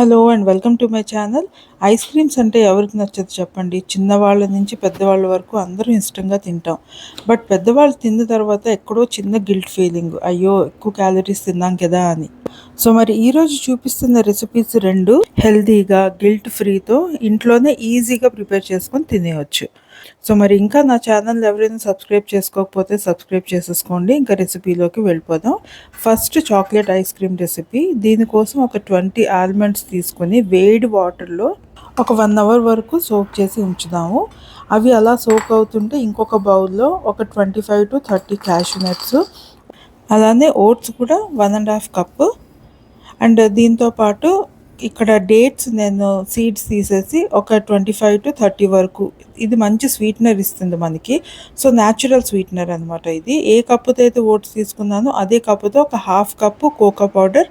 Hello and welcome to my channel. Ice creams అంటే ఎవరికి నచ్చదు చెప్పండి. చిన్నవాళ్ళ నుంచి పెద్దవాళ్ళ వరకు అందరూ ఇష్టంగా తింటాం. బట్ పెద్దవాళ్ళు తిన్న తర్వాత ఎక్కడో చిన్న గిల్ట్ ఫీలింగ్. అయ్యో ఎక్కువ క్యాలరీస్ తిన్నాం కదా అని. సో మరి ఈరోజు చూపిస్తున్న రెసిపీస్ రెండు హెల్తీగా గిల్ట్ ఫ్రీతో ఇంట్లోనే ఈజీగా ప్రిపేర్ చేసుకొని తినేయచ్చు. సో మరి ఇంకా నా ఛానల్ ఎవరైనా సబ్స్క్రైబ్ చేసుకోకపోతే సబ్స్క్రైబ్ చేసేసుకోండి. ఇంకా రెసిపీలోకి వెళ్ళిపోదాం. First chocolate ice cream recipe దీనికోసం ఒక ట్వంటీ ఆల్మండ్స్ తీసుకొని వేడి వాటర్లో ఒక వన్ అవర్ వరకు సోక్ చేసి ఉంచుదాము. అవి అలా సోక్ అవుతుంటే ఇంకొక బౌల్లో ఒక twenty five to thirty cashew nuts అలానే ఓట్స్ కూడా one and half cup and దీంతో పాటు ఇక్కడ డేట్స్ నేను సీడ్స్ తీసేసి ఒక ట్వంటీ ఫైవ్ టు థర్టీ వరకు ఇది మంచి స్వీట్నర్ ఇస్తుంది మనకి. సో న్యాచురల్ స్వీట్నర్ అనమాట ఇది. ఏ కప్పుతో అయితే ఓట్స్ తీసుకున్నానో అదే కప్పుతో ఒక హాఫ్ కప్పు కోకో పౌడర్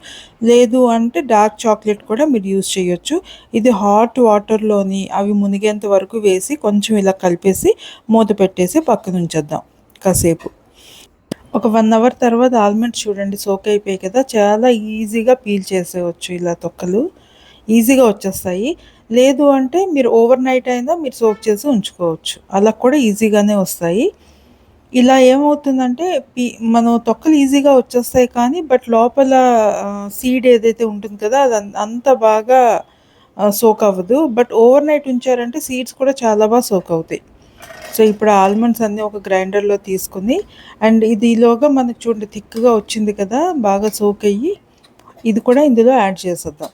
లేదు అంటే డార్క్ చాక్లెట్ కూడా మీరు యూస్ చేయొచ్చు. ఇది హాట్ వాటర్లోని అవి మునిగేంత వరకు వేసి కొంచెం ఇలా కలిపేసి మూత పెట్టేసి పక్కన ఉంచేద్దాం కాసేపు. ఒక వన్ అవర్ తర్వాత ఆల్మండ్స్ చూడండి సోక్ అయిపోయాయి కదా. చాలా ఈజీగా పీల్ చేసేవచ్చు ఇలా తొక్కలు. ఈజీగా వచ్చేస్తాయి. లేదు అంటే మీరు ఓవర్ నైట్ అయినా మీరు సోక్ చేసి ఉంచుకోవచ్చు. అలా కూడా ఈజీగానే వస్తాయి. ఇలా ఏమవుతుందంటే పీ మనం తొక్కలు ఈజీగా వచ్చేస్తాయి కానీ బట్ లోపల సీడ్ ఏదైతే ఉంటుంది కదా అది అంత బాగా సోక్ అవ్వదు. బట్ ఓవర్ నైట్ ఉంచారంటే సీడ్స్ కూడా చాలా బాగా సోక్ అవుతాయి. సో ఇప్పుడు ఆల్మండ్స్ అన్నీ ఒక గ్రైండర్లో తీసుకుని అండ్ ఇది ఈలోగా మనకు చూడండి థిక్గా వచ్చింది కదా బాగా సోక్ అయ్యి. ఇది కూడా ఇందులో యాడ్ చేసేద్దాం.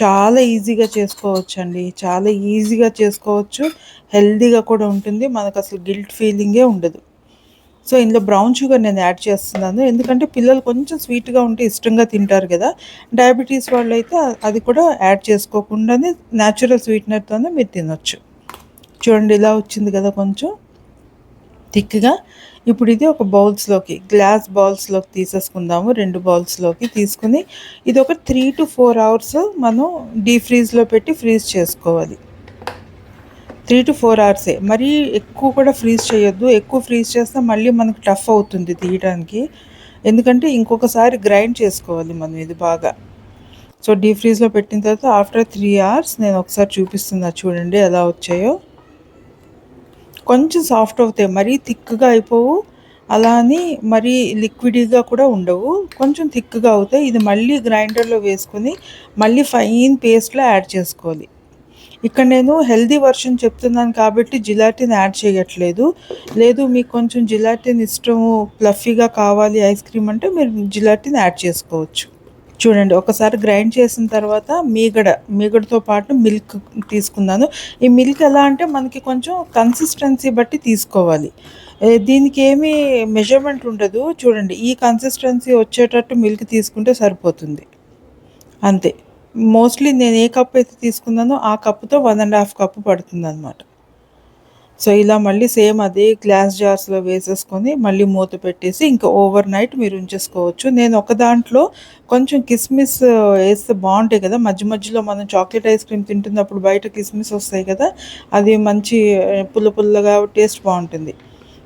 చాలా ఈజీగా చేసుకోవచ్చు అండి చాలా ఈజీగా చేసుకోవచ్చు. హెల్దీగా కూడా ఉంటుంది. మనకు అసలు గిల్ట్ ఫీలింగే ఉండదు. సో ఇందులో బ్రౌన్ షుగర్ నేను యాడ్ చేస్తున్నాను. ఎందుకంటే పిల్లలు కొంచెం స్వీట్గా ఉంటే ఇష్టంగా తింటారు కదా. డయాబెటీస్ వాళ్ళు అయితే అది కూడా యాడ్ చేసుకోకుండానే న్యాచురల్ స్వీట్నర్తోనే మీరు తినొచ్చు. చూడండి ఇలా వచ్చింది కదా కొంచెం. థిక్గా. ఇప్పుడు ఇది ఒక బౌల్స్లోకి గ్లాస్ బౌల్స్లోకి తీసేసుకుందాము. రెండు బౌల్స్లోకి తీసుకుని ఇది ఒక త్రీ టు ఫోర్ అవర్స్ మనం డీ ఫ్రీజ్లో పెట్టి ఫ్రీజ్ చేసుకోవాలి. త్రీ టు ఫోర్ అవర్సే మరీ ఎక్కువ కూడా ఫ్రీజ్ చేయొద్దు. ఎక్కువ ఫ్రీజ్ చేస్తే మళ్ళీ మనకు టఫ్ అవుతుంది తీయడానికి ఎందుకంటే ఇంకొకసారి గ్రైండ్ చేసుకోవాలి మనం ఇది బాగా. సో డీ ఫ్రీజ్లో పెట్టిన తర్వాత ఆఫ్టర్ త్రీ అవర్స్ నేను ఒకసారి చూపిస్తున్నా చూడండి ఎలా వచ్చాయో. కొంచెం సాఫ్ట్ అవుతాయి. మరీ థిక్గా అయిపోవు. అలా అని మరీ లిక్విడ్గా కూడా ఉండవు. కొంచెం థిక్గా అవుతాయి. ఇది మళ్ళీ గ్రైండర్లో వేసుకొని మళ్ళీ ఫైన్ పేస్ట్లో యాడ్ చేసుకోవాలి. ఇక్కడ నేను హెల్దీ వర్షన్ చెప్తున్నాను కాబట్టి జిలాటిన్ యాడ్ చేయట్లేదు. లేదు మీకు కొంచెం జిలాటిన్ ఇష్టము ప్లఫీగా కావాలి ఐస్ క్రీమ్ అంటే మీరు జిలాటిన్ యాడ్ చేసుకోవచ్చు. చూడండి ఒకసారి గ్రైండ్ చేసిన తర్వాత మీగడ మీగడతో పాటు మిల్క్ తీసుకున్నాను ఈ మిల్క్ ఎలా అంటే మనకి కొంచెం కన్సిస్టెన్సీ బట్టి తీసుకోవాలి. దీనికి ఏమీ మెజర్మెంట్ ఉండదు. చూడండి ఈ కన్సిస్టెన్సీ వచ్చేటట్టు మిల్క్ తీసుకుంటే సరిపోతుంది. అంతే. మోస్ట్లీ నేను ఏ కప్ అయితే తీసుకున్నానో ఆ కప్పుతో వన్ అండ్ హాఫ్ కప్పు పడుతుంది అనమాట సో ఇలా మళ్ళీ సేమ్ అదే గ్లాస్ జార్స్లో వేసేసుకొని మళ్ళీ మూత పెట్టేసి ఇంకా ఓవర్ నైట్ మీరు ఉంచేసుకోవచ్చు. నేను ఒక దాంట్లో కొంచెం కిస్మిస్ వేస్తే బాగుంటాయి కదా. మధ్య మధ్యలో మనం చాక్లెట్ ఐస్ క్రీమ్ తింటున్నప్పుడు బయట కిస్మిస్ వస్తాయి కదా. అది మంచి పుల్ల పుల్లగా టేస్ట్ బాగుంటుంది.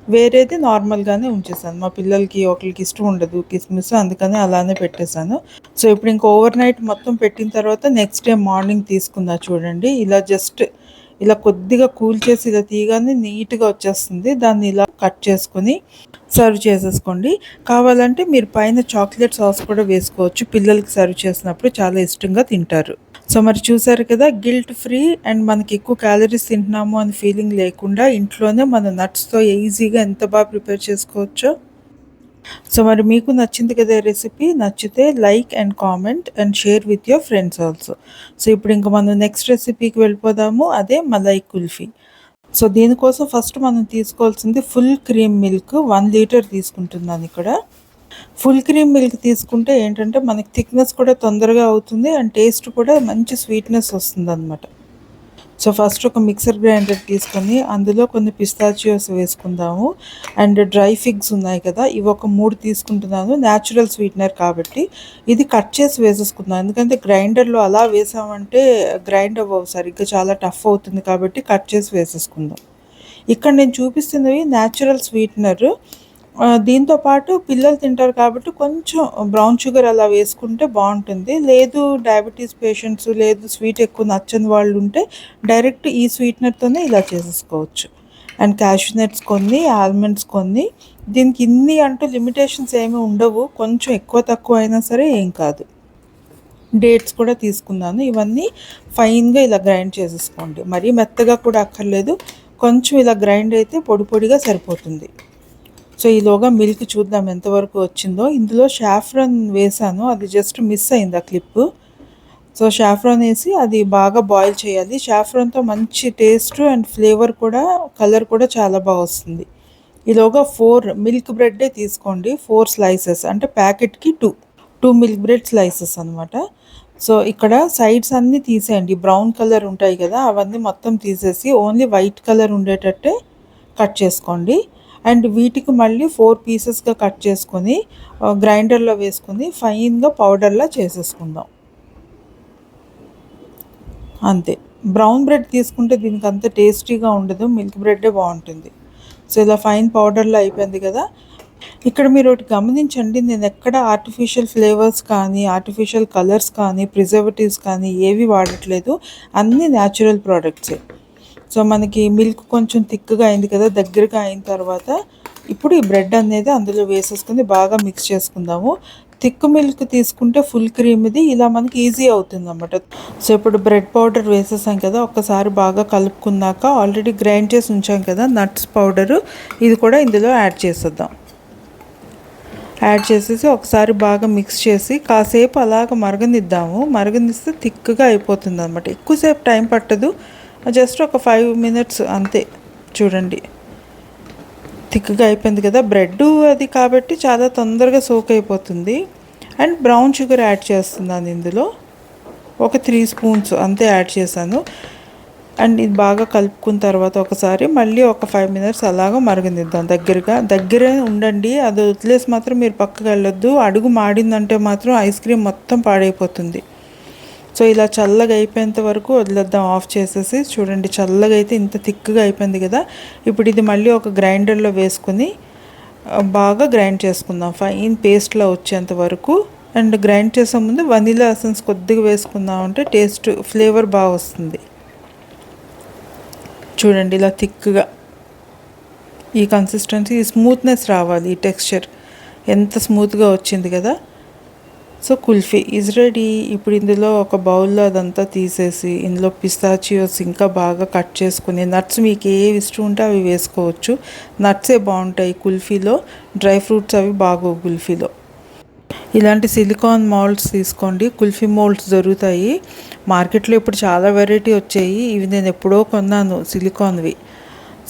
వేరేది నార్మల్గానే ఉంచేసాను. మా పిల్లలకి ఒకరికి ఇష్టం ఉండదు కిస్మిస్ అందుకని అలానే పెట్టేశాను. సో ఇప్పుడు ఇంకా ఓవర్ నైట్ మొత్తం పెట్టిన తర్వాత నెక్స్ట్ డే మార్నింగ్ తీసుకుందా చూడండి. ఇలా జస్ట్ ఇలా కొద్దిగా కూల్ చేసి ఇలా తీయగానే నీట్గా వచ్చేస్తుంది. దాన్ని ఇలా కట్ చేసుకొని సర్వ్ చేసేసుకోండి. కావాలంటే మీరు పైన చాక్లెట్ సాస్ కూడా వేసుకోవచ్చు. పిల్లలకి సర్వ్ చేసినప్పుడు చాలా ఇష్టంగా తింటారు. సో మరి చూసారు కదా గిల్ట్ ఫ్రీ అండ్ మనకి ఎక్కువ క్యాలరీస్ తింటున్నాము అని ఫీలింగ్ లేకుండా ఇంట్లోనే మన నట్స్తో ఈజీగా ఎంత బాగా ప్రిపేర్ చేసుకోవచ్చో సో మరి మీకు నచ్చింది కదా రెసిపీ నచ్చితే like and comment and share with your friends also so ఇప్పుడు ఇంకా మనం నెక్స్ట్ రెసిపీకి వెళ్ళిపోదాము. అదే మలై కుల్ఫీ. సో దీనికోసం ఫస్ట్ మనం తీసుకోవాల్సింది full cream milk one litre తీసుకుంటున్నాను ఇక్కడ. ఫుల్ క్రీమ్ మిల్క్ తీసుకుంటే ఏంటంటే మనకి థిక్నెస్ కూడా తొందరగా అవుతుంది అండ్ టేస్ట్ కూడా మంచి స్వీట్నెస్ వస్తుంది అనమాట సో ఫస్ట్ ఒక మిక్సర్ గ్రైండర్ తీసుకొని అందులో కొన్ని పిస్తాచియోస్ వేసుకుందాము. అండ్ డ్రై ఫిగ్స్ ఉన్నాయి కదా ఇవి ఒక మూడు తీసుకుంటున్నాను. న్యాచురల్ స్వీట్నర్ కాబట్టి ఇది కట్ చేసి వేసేసుకుందాం ఎందుకంటే గ్రైండర్లో అలా వేసామంటే గ్రైండ్ అవ్వవు సరిగ్గా చాలా టఫ్ అవుతుంది కాబట్టి కట్ చేసి వేసేసుకుందాం. ఇక్కడ నేను చూపిస్తున్నవి న్యాచురల్ స్వీట్నర్ దీంతో పాటు పిల్లలు తింటారు కాబట్టి కొంచెం బ్రౌన్ షుగర్ అలా వేసుకుంటే బాగుంటుంది. లేదు డయాబెటీస్ పేషెంట్స్ లేదు స్వీట్ ఎక్కువ నచ్చని వాళ్ళు ఉంటే డైరెక్ట్ ఈ స్వీట్నర్తోనే ఇలా చేసేసుకోవచ్చు. అండ్ క్యాష్యూనట్స్ కొన్ని ఆల్మండ్స్ కొన్ని. దీనికి ఇన్ని అంటూ లిమిటేషన్స్ ఏమీ ఉండవు. కొంచెం ఎక్కువ తక్కువ అయినా సరే ఏం కాదు. డేట్స్ కూడా తీసుకున్నాను. ఇవన్నీ ఫైన్గా ఇలా గ్రైండ్ చేసేసుకోండి. మరీ మెత్తగా కూడా అక్కర్లేదు. కొంచెం ఇలా గ్రైండ్ అయితే పొడి పొడిగా సరిపోతుంది. సో ఈలోగా మిల్క్ చూద్దాం ఎంతవరకు వచ్చిందో. ఇందులో షాఫ్రాన్ వేసాను. అది జస్ట్ మిస్ అయింది ఆ క్లిప్. సో షాఫ్రాన్ వేసి అది బాగా బాయిల్ చేయాలి. షాఫ్రాన్తో మంచి టేస్ట్ అండ్ ఫ్లేవర్ కూడా కలర్ కూడా చాలా బాగా వస్తుంది. ఈలోగా ఫోర్ మిల్క్ బ్రెడ్డే తీసుకోండి. Four slices. అంటే ప్యాకెట్కి two. Two milk bread slices అనమాట సో ఇక్కడ సైడ్స్ అన్నీ తీసేయండి. బ్రౌన్ కలర్ ఉంటాయి కదా అవన్నీ మొత్తం తీసేసి ఓన్లీ వైట్ కలర్ ఉండేటట్టే కట్ చేసుకోండి. అండ్ వీటికి మళ్ళీ ఫోర్ పీసెస్గా కట్ చేసుకొని గ్రైండర్లో వేసుకొని ఫైన్గా పౌడర్లా చేసేసుకుందాం. అంతే. బ్రౌన్ బ్రెడ్ తీసుకుంటే దీనికి అంత టేస్టీగా ఉండదు మిల్క్ బ్రెడ్డే బాగుంటుంది. సో ఇలా ఫైన్ పౌడర్లో అయిపోయింది కదా. ఇక్కడ మీరు ఒకటి గమనించండి నేను ఎక్కడ ఆర్టిఫిషియల్ ఫ్లేవర్స్ కానీ ఆర్టిఫిషియల్ కలర్స్ కానీ ప్రిజర్వేటివ్స్ కానీ ఏవి వాడట్లేదు అన్నీ న్యాచురల్ ప్రోడక్ట్సే సో మనకి మిల్క్ కొంచెం థిక్గా అయింది కదా దగ్గరగా అయిన తర్వాత ఇప్పుడు ఈ బ్రెడ్ అనేది అందులో వేసేసుకుని బాగా మిక్స్ చేసుకుందాము. థిక్ మిల్క్ తీసుకుంటే ఫుల్ క్రీమ్ది ఇలా మనకి ఈజీ అవుతుంది అన్నమాట సో ఇప్పుడు బ్రెడ్ పౌడర్ వేసేసాం కదా ఒక్కసారి బాగా కలుపుకున్నాక ఆల్రెడీ గ్రైండ్ చేసి ఉంచాం కదా నట్స్ పౌడరు ఇది కూడా ఇందులో యాడ్ చేసేద్దాం. యాడ్ చేసేసి ఒకసారి బాగా మిక్స్ చేసి కాసేపు అలాగ మరగనిద్దాము. మరగనిస్తే థిక్గా అయిపోతుంది అనమాట ఎక్కువసేపు టైం పట్టదు. జస్ట్ ఒక ఫైవ్ మినిట్స్ అంతే. చూడండి. థిక్గా అయిపోయింది కదా. బ్రెడ్ అది కాబట్టి చాలా తొందరగా సోక్ అయిపోతుంది. అండ్ బ్రౌన్ షుగర్ యాడ్ చేస్తున్నాను ఇందులో. ఒక త్రీ స్పూన్స్ అంతే యాడ్ చేశాను. అండ్ ఇది బాగా కలుపుకున్న తర్వాత ఒకసారి మళ్ళీ ఒక ఫైవ్ మినిట్స్ అలాగా మరగనిద్దాం దగ్గరగా. దగ్గరే ఉండండి. అది వదిలేసి మాత్రం మీరు పక్కకు వెళ్ళొద్దు. అడుగు మాడిందంటే మాత్రం ఐస్ క్రీమ్ మొత్తం పాడైపోతుంది. సో ఇలా చల్లగా అయిపోయేంత వరకు వదిలేద్దాం ఆఫ్ చేసేసి. చూడండి చల్లగా అయితే ఇంత థిక్గా అయిపోయింది కదా. ఇప్పుడు ఇది మళ్ళీ ఒక గ్రైండర్లో వేసుకుని బాగా గ్రైండ్ చేసుకుందాం. ఫైన్ పేస్ట్లో వచ్చేంత వరకు. అండ్ గ్రైండ్ చేసే ముందు వనీలా ఎసెన్స్ కొద్దిగా వేసుకుందాం అంటే టేస్ట్ ఫ్లేవర్ బాగా వస్తుంది. చూడండి ఇలా థిక్గా ఈ కన్సిస్టెన్సీ ఈ స్మూత్నెస్ రావాలి ఈ టెక్స్చర్. ఎంత స్మూత్గా వచ్చింది కదా. సో కుల్ఫీ ఈజ్ రెడీ ఇప్పుడు ఇందులో ఒక బౌల్లో అదంతా తీసేసి ఇందులో పిస్తాచియోస్ ఇంకా బాగా కట్ చేసుకుని నట్స్ మీకు ఏ ఇష్టం ఉంటే అవి వేసుకోవచ్చు. నట్సే బాగుంటాయి కుల్ఫీలో డ్రై ఫ్రూట్స్ అవి బాగో కుల్ఫీలో. ఇలాంటి సిలికాన్ మోల్డ్స్ తీసుకోండి కుల్ఫీ మోల్డ్స్ దొరుకుతాయి. మార్కెట్లో ఇప్పుడు చాలా వెరైటీ వచ్చాయి ఇవి నేను ఎప్పుడో కొన్నాను సిలికాన్వి.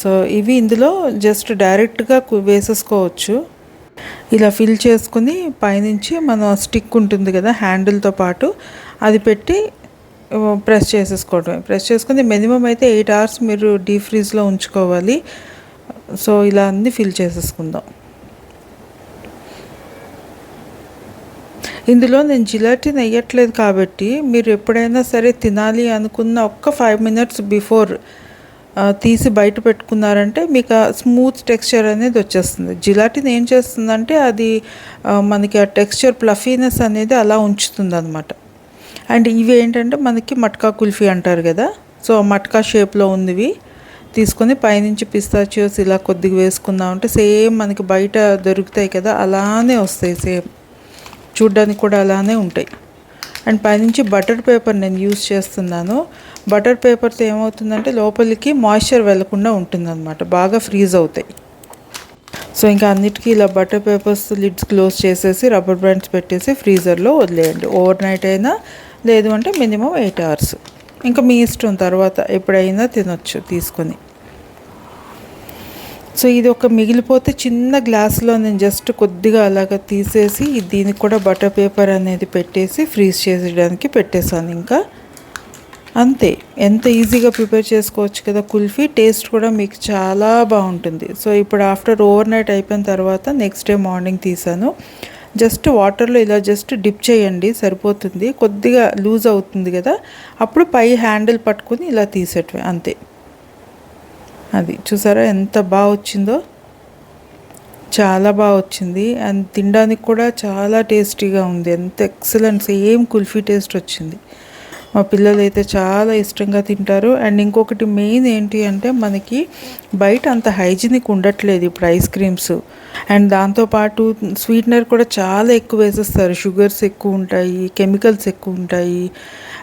సో ఇవి ఇందులో జస్ట్ డైరెక్ట్గా వేసేసుకోవచ్చు. ఇలా ఫిల్ చేసుకుని పైనుంచి మన స్టిక్ ఉంటుంది కదా హ్యాండిల్తో పాటు అది పెట్టి ప్రెస్ చేసేసుకోవడమే. ప్రెస్ చేసుకుని మినిమం అయితే ఎయిట్ అవర్స్ మీరు డీప్ ఫ్రీజ్లో ఉంచుకోవాలి. సో ఇలా అన్నీ ఫిల్ చేసేసుకుందాం. ఇందులో నేను జిలాటిన్ వేయట్లేదు కాబట్టి మీరు ఎప్పుడైనా సరే తినాలి అనుకున్న ఒక్క ఫైవ్ మినిట్స్ బిఫోర్ తీసి బయట పెట్టుకున్నారంటే మీకు ఆ స్మూత్ టెక్స్చర్ అనేది వచ్చేస్తుంది. జిలాటిన్ ఏం చేస్తుందంటే అది మనకి ఆ టెక్స్చర్ ప్లఫీనెస్ అనేది అలా ఉంచుతుంది అనమాట అండ్ ఇవి ఏంటంటే మనకి మట్కా కుల్ఫీ అంటారు కదా సో మట్కా షేప్లో ఉన్నవి తీసుకొని పైనుంచి పిస్తాచియోస్ ఇలా కొద్దిగా వేసుకుందామంటే సేమ్ మనకి బయట దొరుకుతాయి కదా అలానే వస్తాయి సేమ్. చూడ్డానికి కూడా అలానే ఉంటాయి. అండ్ పైనుంచి బటర్ పేపర్ నేను యూస్ చేస్తున్నాను. బటర్ పేపర్తో ఏమవుతుందంటే లోపలికి మాయిశ్చర్ వెళ్ళకుండా ఉంటుందన్నమాట. బాగా ఫ్రీజ్ అవుతాయి. సో ఇంకా అన్నిటికీ ఇలా బటర్ పేపర్స్ లిడ్స్ క్లోజ్ చేసేసి రబ్బర్ బ్యాండ్స్ పెట్టేసి ఫ్రీజర్లో వదిలేయండి. ఓవర్ నైట్ అయినా లేదు అంటే మినిమం ఎయిట్ అవర్స్. ఇంకా మీ ఇష్టం తర్వాత ఎప్పుడైనా తినొచ్చు తీసుకొని. సో ఇది ఒక మిగిలిపోతే చిన్న గ్లాస్లో నేను జస్ట్ కొద్దిగా అలాగ తీసేసి దీనికి కూడా బటర్ పేపర్ అనేది పెట్టేసి ఫ్రీజ్ చేసేయడానికి పెట్టేశాను ఇంకా. అంతే. ఎంత ఈజీగా ప్రిపేర్ చేసుకోవచ్చు కదా కుల్ఫీ టేస్ట్ కూడా మీకు చాలా బాగుంటుంది. సో ఇప్పుడు ఆఫ్టర్ ఓవర్ నైట్ అయిపోయిన తర్వాత నెక్స్ట్ డే మార్నింగ్ తీసాను జస్ట్ వాటర్లో ఇలా జస్ట్ డిప్ చేయండి సరిపోతుంది. కొద్దిగా లూజ్ అవుతుంది కదా. అప్పుడు పై హ్యాండిల్ పట్టుకుని ఇలా తీసేటమే అంతే. అది చూసారా ఎంత బాగా వచ్చిందో? చాలా బాగా వచ్చింది. అండ్ తినడానికి కూడా చాలా టేస్టీగా ఉంది. ఎంత ఎక్సలెంట్ సేమ్ కుల్ఫీ టేస్ట్ వచ్చింది. మా పిల్లలు అయితే చాలా ఇష్టంగా తింటారు. అండ్ ఇంకొకటి మెయిన్ ఏంటి అంటే మనకి బయట అంత హైజీనిక్ ఉండట్లేదు ఇప్పుడు ఐస్ క్రీమ్స్. అండ్ దాంతోపాటు స్వీట్నర్ కూడా చాలా ఎక్కువ వేసేస్తారు. షుగర్స్ ఎక్కువ ఉంటాయి కెమికల్స్ ఎక్కువ ఉంటాయి.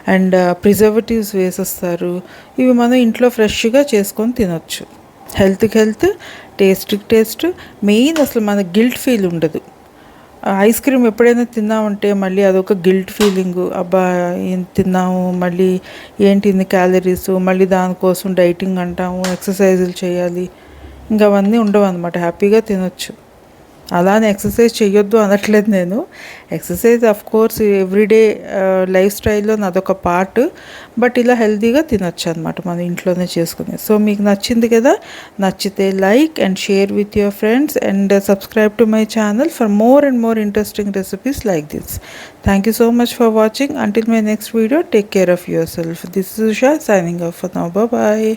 అండ్ ప్రిజర్వేటివ్స్ వేసేస్తారు. ఇవి మనం ఇంట్లో ఫ్రెష్గా చేసుకొని తినొచ్చు. హెల్త్కి హెల్త్ టేస్ట్కి టేస్ట్ మెయిన్ అసలు మన గిల్ట్ ఫీల్ ఉండదు. ఐస్ క్రీమ్ ఎప్పుడైనా తిన్నామంటే మళ్ళీ అదొక గిల్ట్ ఫీలింగు. అబ్బా ఏం తిన్నాము మళ్ళీ ఏంటి ఇన్ని క్యాలరీస్ మళ్ళీ దానికోసం డైటింగ్ అంటాము ఎక్సర్సైజులు చేయాలి. ఇంకా అవన్నీ ఉండవు అనమాట హ్యాపీగా తినొచ్చు. అలానే ఎక్సర్సైజ్ చేయొద్దు అనట్లేదు నేను. Exercise of course everyday life స్టైల్లో నాదొక పార్ట్. బట్ ఇలా హెల్తీగా తినొచ్చు అనమాట మనం ఇంట్లోనే చేసుకుని. సో మీకు నచ్చింది కదా నచ్చితే like and share with your friends and subscribe to my channel for more and more interesting recipes like this. Thank you so much for watching until my next video take care of yourself this is Sha signing off now bye